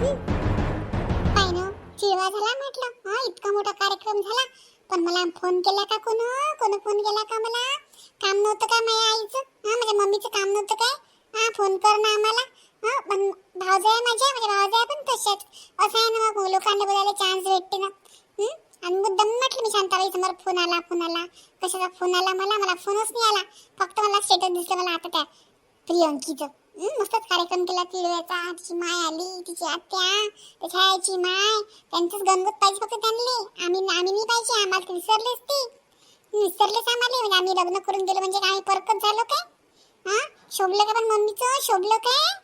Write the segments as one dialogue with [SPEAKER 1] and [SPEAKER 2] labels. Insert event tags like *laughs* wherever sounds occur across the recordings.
[SPEAKER 1] काय ना? चिडवा झाला म्हटलं हा इतका मोठा कार्यक्रम झाला. पण मला फोन केला का कोण? कोण फोन केला का मला? काम नव्हतं का माझ्या आईचं? हा माझ्या मम्मीचं काम नव्हतं काय? हा फोन कर ना आम्हाला. हा पण भावजा आहे माझ्या माझ्या भावजा आहे पण तशाच असं आहे ना मग लोकांना बोलायला चान्स भेटते ना. आणि मुद्दाम म्हटलं मी शांताबाई समोर फोन आला फोन आला. कशाचा फोन आला मला? मला फोनच नाही आला. फक्त मला स्टेटस दिसलं मला आता त्या प्रियंकीचं. मस्तच कार्यक्रम केला तिळव्याचा. तिची माय आली तिची आत्या त्याच्या आईची माय. त्यांचंच गणगत पाहिजे फक्त त्यांनी आम्ही आम्ही नाही पाहिजे आम्हाला विसरलेच ते. विसरलेच आम्हाला. म्हणजे आम्ही लग्न करून गेलो म्हणजे काय परकत झालो काय? हा? शोभलं का पण मम्मीचं? शोभलं काय?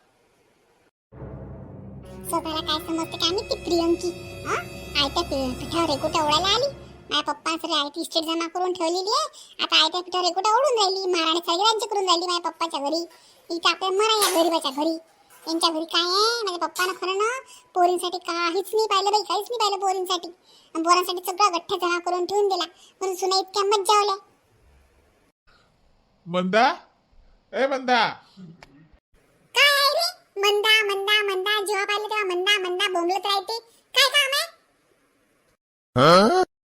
[SPEAKER 1] स्वतःला काय समजते काय आम्ही ती प्रियंकी. हा? आयत्या पिठावर रेकोटा ओढायला आली. माझ्या पप्पा सर आयती इस्टेट जमा करून ठेवलेली आहे. आता आयत्या पिठावर रेकोटा ओढून राहिली. महाराणी सगळ्यांची करून राहिली माझ्या पप्पाच्या घरी. इथं आपल्या मरा या गरीबाच्या घरी. यांच्या घरी काय आहे? माझ्या पप्पानं खरं ना पोरींसाठी काहीच नाही पाहिलं बाई काहीच नाही पाहिलं पोरींसाठी. आणि पोरांसाठी सगळा गठ्ठा जमा करून ठेवून दिला. म्हणून सुना इतक्या मज्जावल्या.
[SPEAKER 2] मंदा? ए मंदा.
[SPEAKER 1] काय आहे रे? मंदा मंदा मंदा जेव्हा पाहिलं तेव्हा मंदा मंदा बोंबलत राहते. काय काम आहे?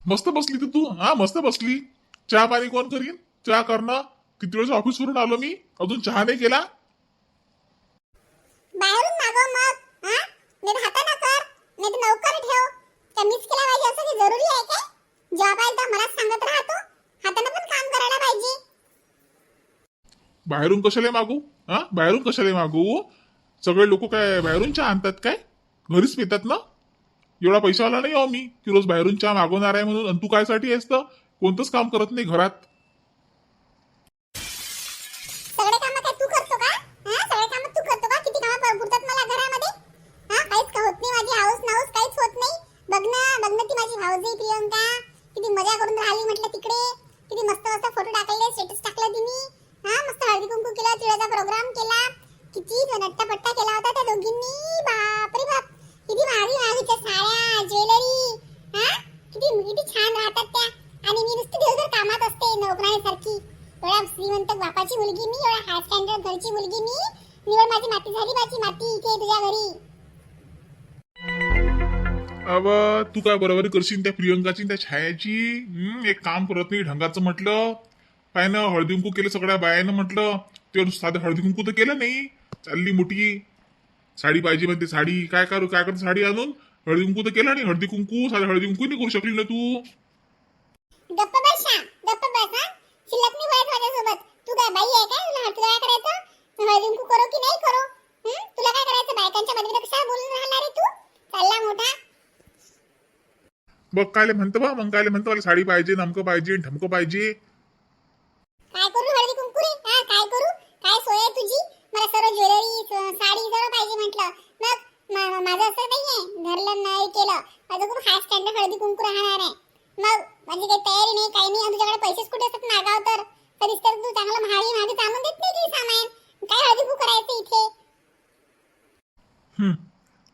[SPEAKER 2] मस्त बसली तू तू. हा मस्त बसली. चहा पाणी कोण करीन? चहा करणं किती वेळेस ऑफिस वरून आलो मी? अजून चहा नाही केला?
[SPEAKER 1] बाहेरून मागव मग हा? नाही हाताने कर नाही तर नौकर ठेव. त्या मीच केला पाहिजे असं की जरुरी आहे काय? जेव्हा पाहिजे तेव्हा मलाच सांगत राहतो हाताने पण काम करायला पाहिजे.
[SPEAKER 2] बाहेरून कशाला मागू? हा? बाहेरून कशाला मागू? सगळे लोक काय बाहेरून चहा आणतात काय? घरीच पितात ना? एवढा पैशावाला नाही हो मी. की रोज बाहेरून चहा मागवणार आहे म्हणून. आणि तू काय साठी आहेस तर? कोणतंच काम करत नाही घरात
[SPEAKER 1] सगळे काम काय तू करतो का हा सगळे काम तू करतो का किती काम पुरतात मला घरामध्ये हा काहीच का होत नाही माझी हाऊस नाऊस काहीच होत नाही बघ ना बघ ना ती माझी भाऊजी प्रियंका किती मजा करून राहिली म्हटलं तिकडे किती मस्त मस्त फोटो टाकले स्टेटस टाकला तिने. हा मस्त हळदी कुंकू केला तिळाचा प्रोग्राम केला. किती नट्टा पट्टा केला होता त्या दोघींनी. बापरे बाप. किती भारी भारीच्या साड्या ज्वेलरी. हा? किती किती छान राहतात त्या. आणि मी नुसती दिवसभर कामात असते नोकराण्यासारखी एवढ्या श्रीमंत बापाची मुलगी मी एवढ्या हाय स्टँडर्ड घरची मुलगी मी. निवड माझी माती झाली माझी माती इथे तुझ्या घरी.
[SPEAKER 2] अव तू काय बरोबरी करशील त्या प्रियंकाची त्या छायाची? एक काम करत नाही ढंगाचं म्हटलं. काय ना हळदी कुंकू केलं सगळ्या बायानं म्हटलं. ते साधं हळदी कुंकू तर केलं नाही. चालली मोठी साडी पाहिजे म्हणते साडी. काय करू काय करतो साडी आणून हळदी कुंकू तर केलं नाही हळदी कुंकू साधं हळदी कुंकू नाही करू शकली ना तू.
[SPEAKER 1] गप्प बसा गप्प बसा शिल्लक नाही माझ्यासोबत. तू काय बाई आहे काय? तुला तुला काय करायचं? हळदी कुंकू करो की नाही करो? तुला काय करायचं? बायकांच्या मध्ये कसा बोलून राहणार रे तू? चालला मोठा.
[SPEAKER 2] बघ कायले म्हणतो बा मग कायले म्हणतो मला साडी पाहिजे नमकं पाहिजे ढमकं पाहिजे.
[SPEAKER 1] काय करू हळदी कुंकू रे? हा काय करू? काय सोय आहे तुझी? मला सर्व ज्वेलरी स- साडी सर्व पाहिजे म्हटलं. मग मा- माझं असं नाहीये धरलं नाही केलं. माझं खूप हाय स्टँडर्ड हळदी कुंकू राहणार आहे. मग माझी काही तयारी नाही काही नाही. आणि तुझ्याकडे पैसेच कुठे असतात मागाव तर? कधीच तर तू चांगलं महागी महागी आणून देत नाही काही सामान. काय हळदी कुंकू करायचं इथे?
[SPEAKER 2] हं.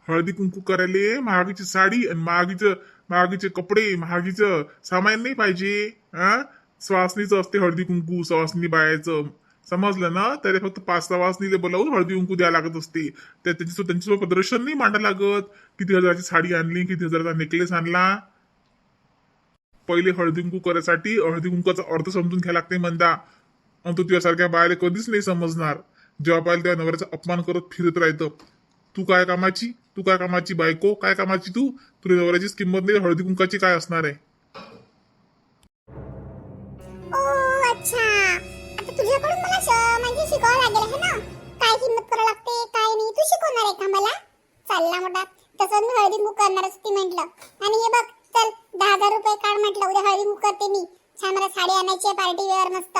[SPEAKER 2] हळदी कुंकू करायला महागीची साडी आणि महागीचं महागीचे कपडे महागीचं सामान नाही पाहिजे हा? सुवासनीचं असते हळदी कुंकू सुवासनी बायाचं समजलं ना? त्याला फक्त पाच सहा वासनीले बोलावून हळदी कुंकू द्यावं लागत असते. त्या त्यांच्यासोबत त्यांच्यासोबत प्रदर्शन नाही मांडा लागत. किती हजाराची साडी आणली किती हजाराचा नेकलेस आणला? पहिले हळदी कुंकू करायसाठी हळदी कुंकूचा अर्थ समजून घ्यायला लागते म्हणता आणि तू तुझ्यासारख्या बायाला कधीच नाही समजणार. जेव्हा पाहिजे तेव्हा नवऱ्याचा अपमान करत फिरत राहतं. तू काय कामाची? तू काय कामाची बायको? काय कामाची तू? तुझ्या नवऱ्याचीच किंमत नाही हळदी कुंकाची काय असणार आहे?
[SPEAKER 1] ओ अच्छा. आता तुझ्याकडून मला श- म्हणजे शिकावं लागेल है ना? काय किंमत करावं लागते काय नाही तू शिकवणार आहे का मला? चालला मोठा. तसं मी हळदी कुंकू करणारच ती म्हटलं. आणि हे बघ चल दहा हजार रुपये काढ म्हटलं. उद्या हळदी कुंकू करते मी. छान मला साडी आणायची आहे पार्टी वेअर मस्त.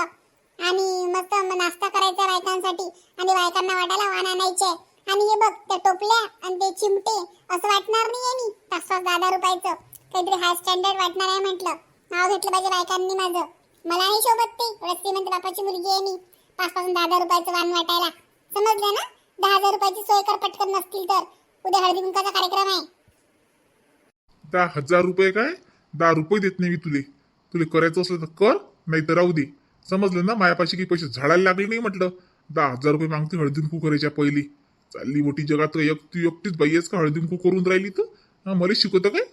[SPEAKER 1] आणि मस्त म- नाश्ता करायचा बायकांसाठी. आणि बायकांना वाटायला वाण आणायचे. आणि हे बघ त्या टोपल्या आणि ते चिमटे असं वाटणार नाही मी. पाच दहा दहा रुपयाचं. काहीतरी हाय स्टँडर्ड वाटणार आहे म्हटलं. नाव घेतलं पाहिजे बायकांनी माझं. मला नाही शोभत ते. एवढ्या श्रीमंत बापाची मुलगी आहे मी. पाच पासून दहा दहा रुपयाचं वाण वाटायला. समजलं ना? दहा हजार रुपयाची सोय कर पटकन नसतील तर. उद्या हळदी कुंकाचा कार्यक्रम आहे.
[SPEAKER 2] दहा हजार रुपये काय? दहा रुपये देत नाही मी तुले. तुले करायचं असलं तर कर नाही तर राहू दे. समजलं ना? मायापाशी काही पैसे झाडायला लागले नाही म्हटलं. दहा हजार रुपये मागते हळदी कुंकू करायच्या पहिली. चालली मोठी जगात का एकटी एकटीच बाई आहेस का? हळदी कुंकू करून राहिली तर? हा मला शिकवतं काय?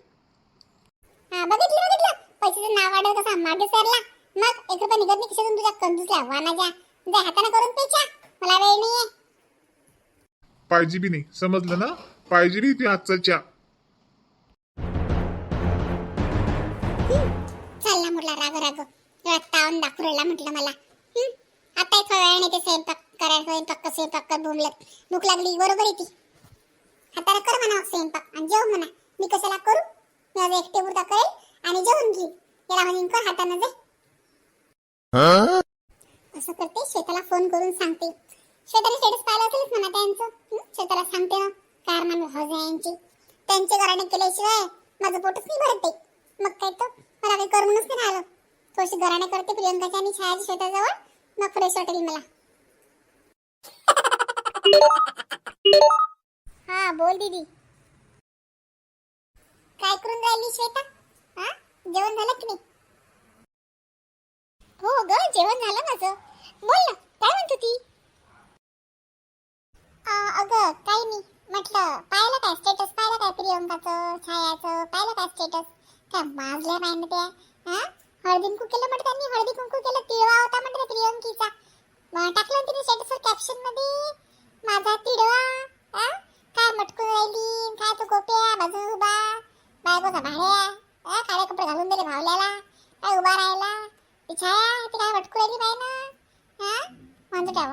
[SPEAKER 1] हा बघितलं बघितलं. पैशाचं नाव वाढव कसा मागे सरला. मग एक रुपया निघत नाही खिशातून तुझ्या कंजूसल्या वानाच्या तुझ्या हाताने करून पेच्या मला वेळ नाहीये.
[SPEAKER 2] पाहिजे बी नाही. समजलं ना? पाहिजे बी ती आजचा चहा.
[SPEAKER 1] चालला म्हटला राग राग. तावून दाखवला म्हटलं मला. आता थोड्या वेळाने ते स्वयंपाक करायला स्वयंपाक कर स्वयंपाक कर बोंबलत भूक लागली बरोबर येते हाताला कर म्हणा स्वयंपाक आणि जेव म्हणा. मी कशाला करू? मी आज एकटे उरता करेल आणि जेवून घेईल. याला म्हणून कर हातानं जे. असं करते श्वेताला फोन करून सांगते. श्वेताने स्टेटस पाहिलं असेलच म्हणा त्यांचं? श्वेताला सांगते ना कार मान हौस आहे यांची. त्यांचे घराने केल्याशिवाय माझं पोटच नाही भरते मग काय तर? मला काही करूनच नाही राहिलं. थोडीशी घराने करते प्रियंकाच्या आणि छायाच्या शेताजवळ मग फ्रेश वाटेल मला. हा बोल दीदी. काय करून राहिली श्वेता? हा? जेवण झालं की नाही? हो ग जेवण झालं माझं. बोल ना काय म्हणत होती? अं, अगं काही नाही. म्हटलं पाहिलं काय स्टेटस पाहिलं काय प्रियंकाचं छायाचं? पाहिलं काय स्टेटस काय माजल्या पाहिजे त्या हा? हळदी कुंकू केलं म्हटलं त्यांनी? हळदी कुंकू केलं? तिळवा होता म्हटलं प्रियंकीचा मग टाकलं ना तिने स्टेटसवर कॅप्शनमध्ये माझा तिळवा हा काय मटकून राहिली काय तो कोप्या बाजून उभा बायकोचा भाड्या हा काळे कपडे घालून दिले भावल्याला काय उभा राहिला ती छाया ती काय मटकू राहिली बाय ना हा वांजोट्या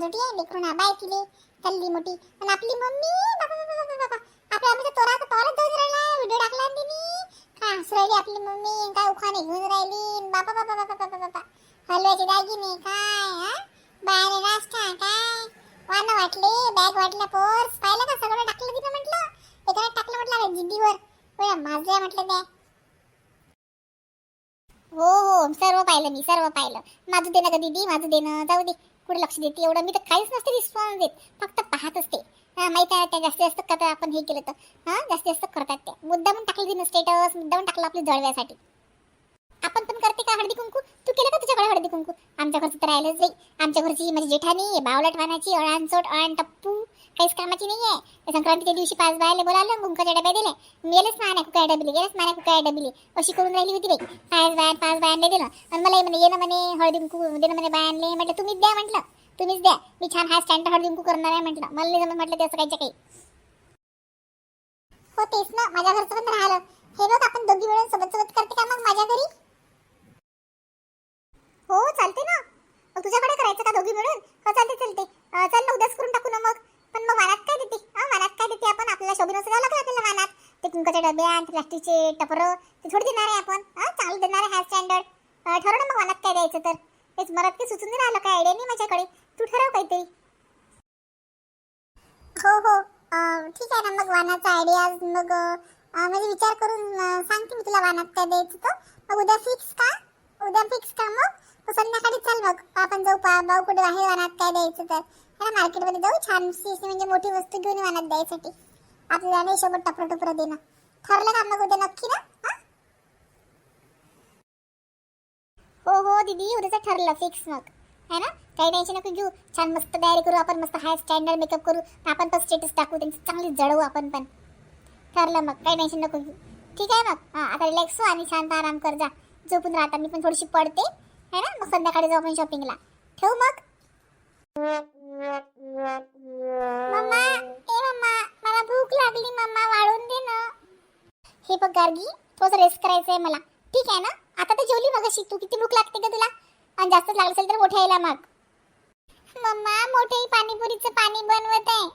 [SPEAKER 1] वाहनाची वांजोटी आहे लेकरून बाय तिले. तल्ली मोठी. आणि आपली मम्मी बाबा बाबा बाबा बाबा. आपल्या आमच्या तोरा तोरा जाऊन राहिला व्हिडिओ टाकला ना तिने. काय हसू राहिली आपली मम्मी काय उखाणे घेऊन राहिली. बाबा बाबा बाबा बाबा बाबा हलव्याचे दागिने काय हा? बायाने नाश्ता काय? वानं वाटले बॅग वाटल्या पर्स. पाहिलं का सगळं? टाकलं तिथं म्हटलं. एकाने टाकलं म्हटलं जिद्दीवर बरं माझ्या म्हटलं त्या. हो हो सर्व पाहिलं मी सर्व पाहिलं. माझं देणं का दीदी? माझं देणं. जाऊ दे. कुठे लक्ष देते. एवढं मी तर काहीच नसते रिस्पॉन्स देत. फक्त पाहत असते हा माहिती आहे त्या जास्तीत जास्त करतात आपण हे केलं तर. हा जास्तीत जास्त करतात ते मुद्दामून टाकली तिनं स्टेटस मुद्दामून टाकलं आपली जळव्यासाठी. आपण पण करते का हळदी कुंकू? तू केलं का तुझ्याकडे हळदी कुंकू? आमच्या घरचं तर राहिलंच नाही. आमच्या घरची माझी जेठानी बावलट वानाची अळांचोट अळण टप्पू काहीच कामाची नाही आहे संक्रांतीच्या दिवशी पाच बायले बोलावलं कुंकाच्या डब्या दिले मेलेच माने कुकाय डबली गेलेच माने कुकाय डबली. अशी करून राहिली होती बाई. पाच बायान पाच बायांना दिलं आणि मला म्हणे येणं म्हणे हळदी कुंकू देणं म्हणे बायांले म्हटलं तुम्हीच द्या म्हटलं. तुम्हीच द्या. मी छान हा स्टँड हळदी कुंकू करणार आहे म्हटलं. मला नाही जमत म्हटलं त्याचं काहीच्या काही. हो तेच ना. माझ्या घरचं पण राहिलं. हे बघ आपण दोघी मिळून सोबत सोबत करते का मग माझ्या घरी? हो चालते ना. तुझ्याकडे करायचं का दोघी मिळून? हो चालते चालते चल ना उद्याच करून टाकू ना मग. पण मग वानात काय देते? हा वानात काय देते आपण? आपल्याला शोभीनं सगळं लागलं आपल्याला वानात. ते कुंकाचे डबे आणि प्लास्टिकचे टपरं ते थोडी देणार आहे आपण. हा चांगलं देणार आहे हा स्टँडर्ड ठरव ना मग वानात काय द्यायचं तर. तेच मला ते सुचून नाही राहिलं काय आयडिया नाही माझ्याकडे. तू ठरव काहीतरी. हो हो. ठीक आहे ना मग वानाचा आयडिया मग म्हणजे विचार करून सांगते मी तुला वानात काय द्यायचं तर. मग उद्या फिक्स का? उद्या फिक्स का मग? संध्याकाळी चल मग. आपण जाऊ पा भाऊ कुठे बाहेर वानात काय द्यायचं तर. ना मार्केटमध्ये जाऊ छानशी म्हणजे मोठी वस्तू घेऊन मनात द्यायसाठी. आपल्याला नाही सोबत टपरं टपरं देणं. ठरलं का मग उद्या नक्की ना? हो? हो दीदी उद्याचं ठरलं फिक्स मग. है ना? काही टेन्शन नको घेऊ. छान मस्त तयारी करू आपण मस्त हाय स्टँडर्ड मेकअप करू. आपण पण स्टेटस टाकू त्यांची चांगली जळवू आपण पण. ठरलं मग काही टेन्शन नको घेऊ. ठीक आहे मग? हां आता रिलॅक्स हो आणि शांत आराम कर जा. झोपून राहता मी पण थोडीशी पडते. है ना? मग संध्याकाळी जाऊ आपण शॉपिंगला ठेवू मग? मम्मा ए मम्मा मला भूक लागली मम्मा वाढून दे ना. हे बघ गार्गी थोडस रेस्ट करायचंय मला. ठीक आहे ना? आता तर जेवली मग तू किती भूक लागते का तुला? आणि जास्तच लागलं असेल तर मोठ्या यायला मग. मम्मा मोठे पाणीपुरीचं पाणी बनवत आहे.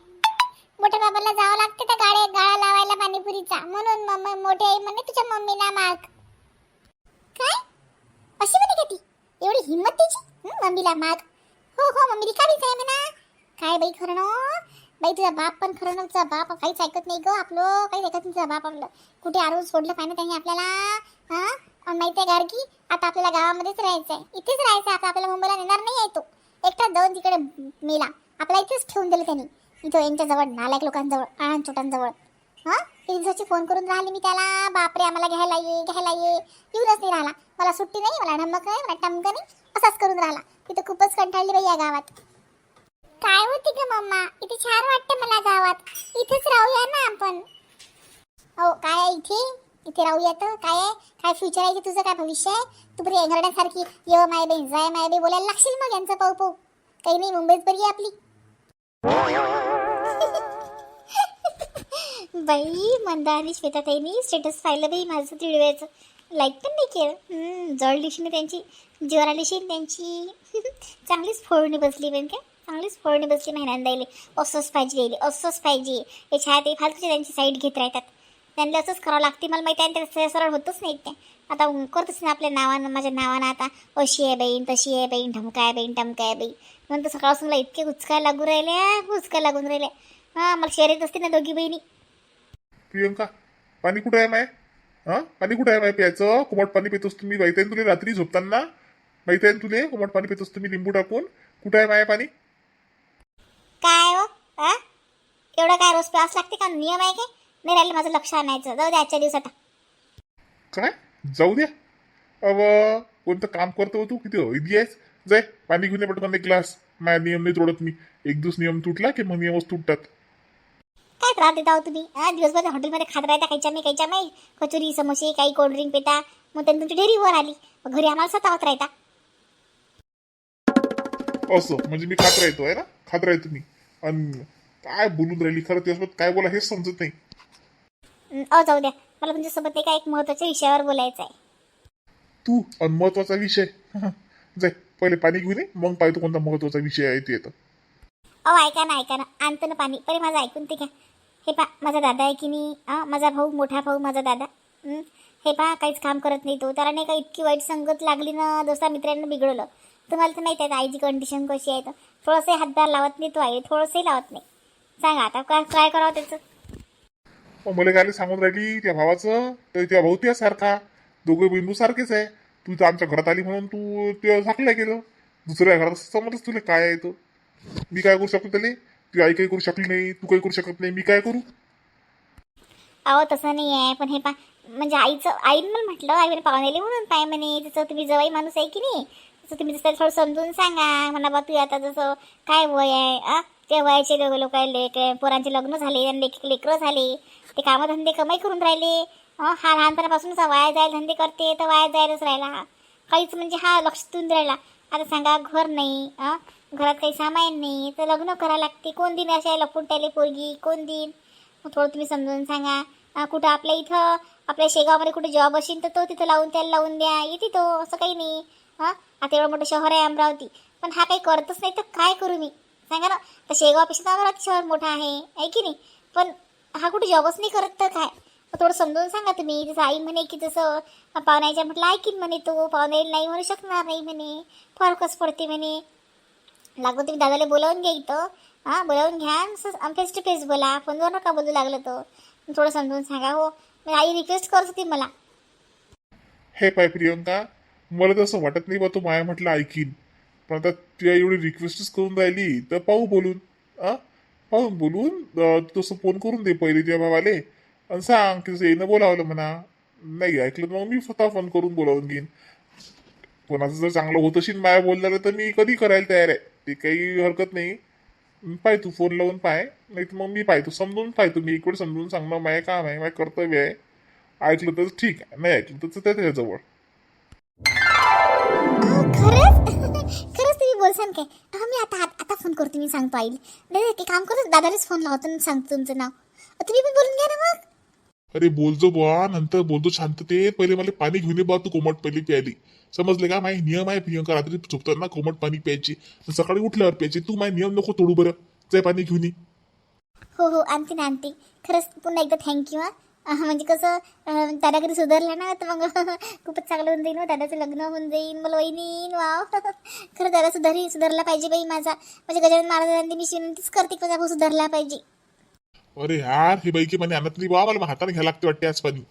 [SPEAKER 1] मोठ्या बाबाला जावं लागते त्या गाड्या गाळा लावायला पाणीपुरीचा. म्हणून मम्मा मोठे आई म्हणे तुझ्या मम्मीला माग. काय? अशी म्हणे का ती? एवढी हिंमत तिची मम्मीला माग. हो हो मम्मी रिकामीच आहे म्हणा. काय बाई खरं बाई तुझा बाप पण खरं ना तुझा बाप काहीच ऐकत नाही ग आपलं काहीच ऐकत नाही तुझा बाप आपलं. कुठे आरून सोडलं पाहिजे त्यांनी आपल्याला? हां? माहिती आहे गारकी आता आपल्याला गावामध्येच राहायचं आहे. इथेच राहायचं आहे आता आपल्याला मुंबईला नेणार नाही आहे तो. एकटाच जाऊन तिकडे मेला. आपला इथेच ठेवून दिलं त्यांनी. इथं यांच्याजवळ नालायक लोकांजवळ आण छोटांजवळ हा? तीन दिवसाची फोन करून राहिली मी त्याला. बापरे आम्हाला घ्यायला ये घ्यायला ये. येऊनच नाही राहिला. मला सुट्टी नाही मला ढमक नाही मला टमक नाही. असाच करून राहिला. तिथं खूपच कंटाळली बाई या गावात.
[SPEAKER 3] काय होती ग मम्मा? इथे छान वाटतं मला गावात. इथेच राहूया ना आपण. हो काय आहे इथे? इथे राहूया तर. काय आहे? काय फ्युचर आहे की तुझं? काय भविष्य आहे? तू बरी एंगरड्यासारखी ये हो माय बाई जाय माय बाई. बोलायला लागशील मग यांचं पाऊ पाऊ. काही नाही मुंबईत बरी आहे आपली. *laughs* बाई मंदा आणि श्वेताताईनी स्टेटस पाहिलं बाई माझं तिळव्याचं. लाईक पण नाही केलं. जड दिशेने त्यांची जीवर आलीशी त्यांची. *laughs* चांगलीच फोडणी बसली पण काय. चांगलीच फोडणी बसली महिन्यांदा असंच पाहिजे येईल असंच पाहिजे. हे छायात ते फालतूचे त्यांची साईड घेत राहतात. त्यांना असंच करावं लागते मला माहिती आहे आणि सरळ होतच नाही ते आता करतच ना आपल्या नावानं माझ्या नावानं आता. अशी आहे बहीण तशी आहे बहीण ढमकाय आहे बहीण टमका आहे बाई नंतर सकाळपासून मला इतके उचकाय लागू राहिल्या उचकाय लागून राहिल्या हां मला शेअर येत असते ना दोघी बहिणी.
[SPEAKER 2] प्रियंका पाणी कुठं आहे माय? हा? पाणी कुठं आहे माय प्यायचं कोमट पाणी पितोस तुम्ही. माहिती आहे ना तुला रात्री झोपताना. माहिती आहे तुले कोमट पाणी पितोस तुम्ही लिंबू टाकून. कुठं आहे माय पाणी?
[SPEAKER 3] काय हो? हा? एवढं काय रोज प्यास लागते का? नियम आहे काय? नाही राहिलं माझं लक्ष आणायचं. जाऊ दे आजच्या दिवसात.
[SPEAKER 2] काय? जाऊ द्या. अव कोणतं काम करतो हो तू? किती इदी आहेस? जाय पाणी घेऊन ये पटकन एक ग्लास. माझा नियम नाही तोडत मी. एक दिवस नियम तुटला की मग नियमच तुटतात.
[SPEAKER 3] त्रास देता हो तुम्ही. हा दिवसभर हॉटेलमध्ये खात राहता काहीच्या मी काहीच्या नाही कचोरी समोसे काही कोल्ड्रिंक पिता. मग त्यांनी तुमची डेअरीवर आली. मग घरी आम्हाला स्वतःवत राहता.
[SPEAKER 2] असं म्हणजे मी खात राहतो आहे ना? खात राहतो मी. आणि काय बोलून राहिली खरं त्यासोबत काय बोला हेच समजत नाही.
[SPEAKER 3] अ जाऊ द्या. मला तुमच्यासोबत एका एक महत्त्वाच्या विषयावर बोलायचं आहे.
[SPEAKER 2] तू आणि महत्त्वाचा विषय. *laughs* जाय पहिले पाणी घेऊन ये मग पाहतो कोणता महत्त्वाचा विषय आहे ते येतं
[SPEAKER 3] अहो ऐका ना ऐका ना. आणतं ना पाणी. पहिले माझं ऐकून ते घ्या. हे पा माझा दादा आहे की नाही? आ माझा भाऊ मोठा भाऊ माझा दादा. हे पा काहीच काम करत नाही तो. त्याला नाही का इतकी वाईट संगत लागली ना दुसऱ्या मित्रांना बिघडवलं तुम्हाला तर माहीत आहे आईची कंडिशन कशी आहे तर. थोडंसंही हातभार लावत नाही तो आहे थोडंसंही लावत नाही. सांगा आता काय काय करावं त्याचं?
[SPEAKER 2] मग मला काय सांगून राहिली त्या भावाचं. तर त्या भाऊ त्या सारखा. दोघे बिंदू सारखेच आहे. तू तर आमच्या घरात आली म्हणून तू ते झाकल्या गेलं दुसऱ्या घरात समजच तुला काय आहे तो. मी काय करू शकतो त्याला? ती आई काही करू शकली नाही तू काही करू शकत नाही मी काय करू?
[SPEAKER 3] अहो तसं नाही आहे पण हे पा म्हणजे आईचं आईनं मला म्हटलं आई पाहुणे म्हणून पाय म्हणे तसं तुम्ही जवळ माणूस आहे की नाही तसं तुम्ही तसं थोडं समजून सांगा म्हणा बा तू आता जसं काय वय आहे आ त्या वयाचे लोक लोक लेक पोरांचे लग्न झाले आणि लेकरं झाले ते कामधंदे कमाई करून राहिले हा लहानपणापासूनच वाया जायला धंदे करते तर वाया जायलाच राहिला. काहीच म्हणजे हा लक्ष देऊन राहिला. आता सांगा घर नाही घरात काही सामान नाही तर लग्न करायला लागते. कोण दिन अशा लपून त्याले पोरगी? कोण दिन? मग थोडं तुम्ही समजून सांगा. कुठं आपल्या इथं? आपल्या शेगावमध्ये कुठे जॉब असेल तर तो तिथं लावून त्याला लावून द्या. येते तो असं काही नाही. हां आता एवढं मोठं शहर आहे अमरावती. पण हा काही करतच नाही तर काय करू मी? सांगा ना. तर शेगावपेक्षा तर अमरावती शहर मोठं आहे आहे की नाही? पण हा कुठे जॉबच नाही करत तर काय? मग थोडं समजून सांगा तुम्ही. जसं आई म्हणे की जसं पाहुण्याच्या म्हटलं ऐकीन म्हणे तो पाहुण्याला नाही म्हणू शकणार नाही म्हणे. फरकच पडते म्हणे. लागलं तुम्ही दादाला बोलावून घ्या इथं. हां बोलावून घ्या फेस टू फेस बोला. फोनवर नका बोलू लागलं तर. थोडं समजून सांगा हो. मी आई रिक्वेस्ट करत होती मला.
[SPEAKER 2] हे पाय प्रियंका मला तसं वाटत नाही बा तू माया म्हटलं ऐकीन. पण आता तुला एवढी रिक्वेस्टच करून राहिली तर पाहू बोलून. हां? पाहून बोलून तू तसं फोन करून दे पहिले तुझ्या भावाले. आणि सांग की तसं येणं बोलावलं म्हणा. नाही ऐकलं तर मग मी स्वतः फोन करून बोलावून घेईन. कोणाचं जर चांगलं होत असेल माया बोलणार तर मी कधी करायला तयार आहे? ते काही हरकत नाही. पाय तू फोन लावून पाय. नाही तर मग मी पाय तू समजून पाय तू मी इकडे समजून सांगणं माझे काम आहे माझे कर्तव्य आहे. ऐकलं तर ठीक आहे. नाही ऐकलं तर त्या त्याच्याजवळ.
[SPEAKER 3] खरंच? *laughs* खरंच तुम्ही बोलसान काय? मी आता आता फोन करतो मी सांगतो आईल दादा एक काम करतो दादालाच फोन लावतो सांगतो तुमचं नाव. तुम्ही पण बोलून घ्या ना मग.
[SPEAKER 2] अरे बोलजो बुवा नंतर बोलतो शांततेत. पहिले मला पाणी घेऊन ये बा तू कोमट पहिली प्यायली. समजले का? माझे नियम आहे प्रियंका रात्री झोपताना कोमट पाणी प्यायची. सकाळी उठल्यावर प्यायची. तू माझे नियम नको तोडू बरं. जाय पाणी घेऊन ये.
[SPEAKER 3] हो हो आणते ना आणते. खरंच पुन्हा एकदा थँक्यू हा. म्हणजे कसं अह, दादा कधी सुधारला ना तर मग *laughs* खूपच चांगलं होऊन जाईल हो. दादाचं लग्न होऊन जाईल मला वहिनीन वाव. *laughs* खरं दादा सुधारी सुधारला पाहिजे बाई माझा. म्हणजे गजानन महाराजांनी मी विनंतीच करते की माझा भाऊ सुधारला पाहिजे.
[SPEAKER 2] अरे यार हे बैकी म्हणे आणत नाही बा मला हाताने घ्यायला लागते वाटते आज पाणी.